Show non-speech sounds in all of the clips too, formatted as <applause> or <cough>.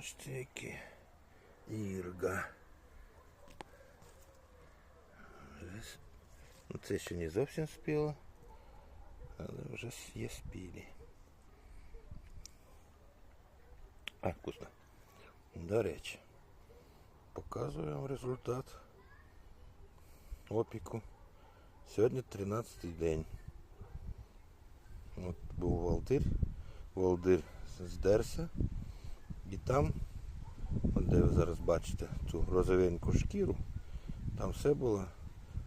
Бачите, які ірга. Ну, це ще не зовсім спіло, але вже є спілі. А, вкусно. До речі, показую вам результат опіку. Сьогодні 13 день. От був Валдир. Волдир здерся. І там, де ви зараз бачите цю розовеньку шкіру, там все було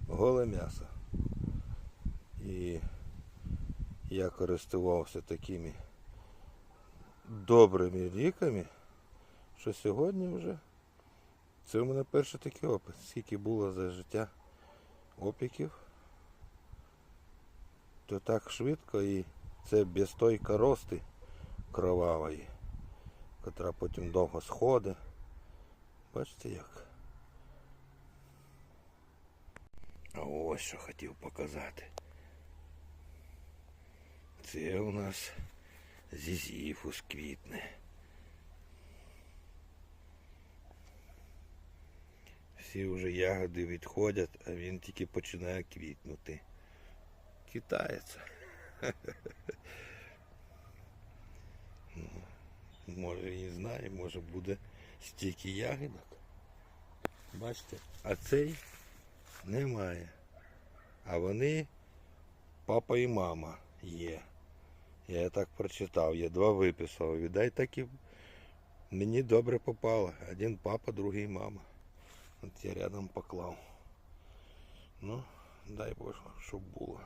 голе м'ясо. І я користувався такими добрими ліками, що сьогодні вже це у мене перший такий опит. Скільки було за життя опіків, то так швидко і це без той корости кровавої, котра потім довго сходить. Бачите як? А ось що хотів показати. Це у нас зізіфус квітне. Всі вже ягоди відходять, а він тільки починає квітнути. Китається. <laughs> Ну, Може і не знаю, може буде стільки ягідок. Бачите? А цей немає. А вони папа і мама є. Я так прочитав, я два виписав. Віддай так і мені добре попало. Один папа, другий мама. От я рядом поклав. Ну, дай Боже, щоб було.